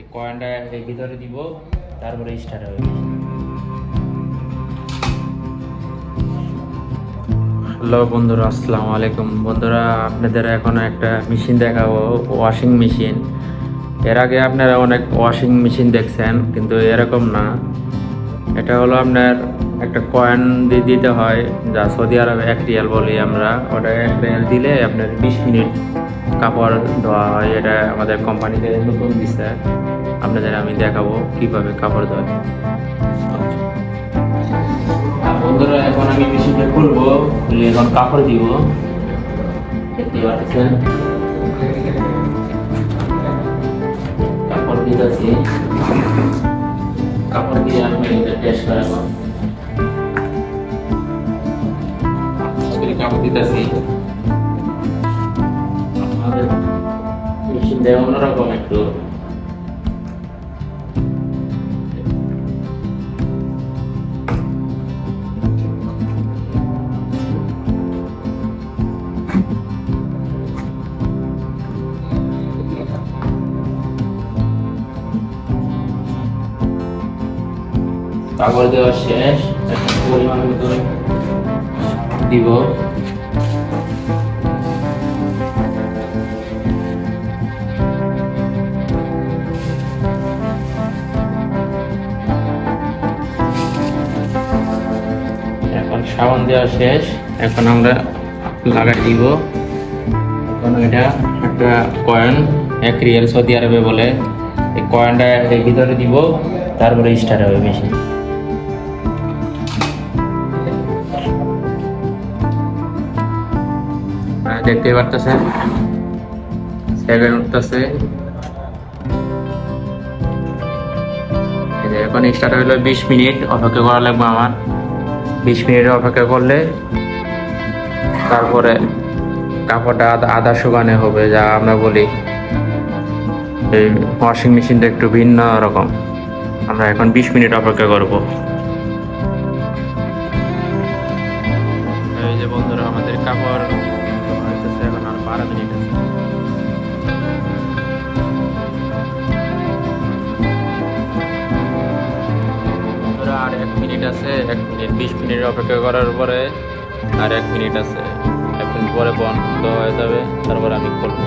এই কয়েনটা এর ভিতরে দিব, তারপরে স্টার্ট হবে। হ্যালো বন্ধুরা, আসসালামু আলাইকুম। বন্ধুরা, আপনাদের এখন একটা মেশিন দেখাবো ওয়াশিং মেশিন এর আগে আপনারা অনেক ওয়াশিং মেশিন দেখছেন, কিন্তু এরকম না। এটা হলো আপনার একটা কয়েন দিয়ে দিতে হয়, যা সৌদি আরবে এক রিয়াল বলি আমরা। ওটা এক রিয়াল দিলে আপনার বিশ মিনিট কাপড় ধোয়া হয়, এটা আমাদের কোম্পানিতে নতুন দিচ্ছে আপনাদের আমি দেখাবো কীভাবে কাপড় আর বন্ধুরা, এখন আমি মেশিনটা খুলবো খুলে এখন কাপড় দিব। দেখতে পাচ্ছেন? কাপড় দিতেছি। কাপড় দিয়ে আমি এটা টেস্ট করাবো। কাপড় দিতেছি। মেশিনটা অন্যরকম একটু। কাগজ দেওয়া শেষ এখন পরিমাণ মতো দিব। সাবান দেওয়া শেষ। এখন আমরা লাগাই দিব। এখন এটা একটা কয়েন এক রিয়াল সৌদি আরবে বলে। এই কয়েনটা এর ভিতরে দিব, তারপরে স্টার্ট হবে মেশিন দেখতে পারতেছেন। সেভেন উঠতেছে। এখন স্টার্ট হইল বিশ মিনিট। অপেক্ষা করা লাগবে আমার। বিশ মিনিট অপেক্ষা করলে তারপরে কাপড়টা আধা আধা শুকানে হবে, যা আমরা বলি এই ওয়াশিং মেশিনটা একটু ভিন্ন রকম। আমরা এখন বিশ মিনিট অপেক্ষা করব। এই যে বন্ধুরা, আমাদের কাপড়। এখন আর বারো মিনিট আছে। মিনিট আছে, এক মিনিট, বিশ মিনিট অপেক্ষা করার পরে আর এক মিনিট আছে। এক মিনিট পরে বন্ধ হয়ে যাবে, তারপর আমি করব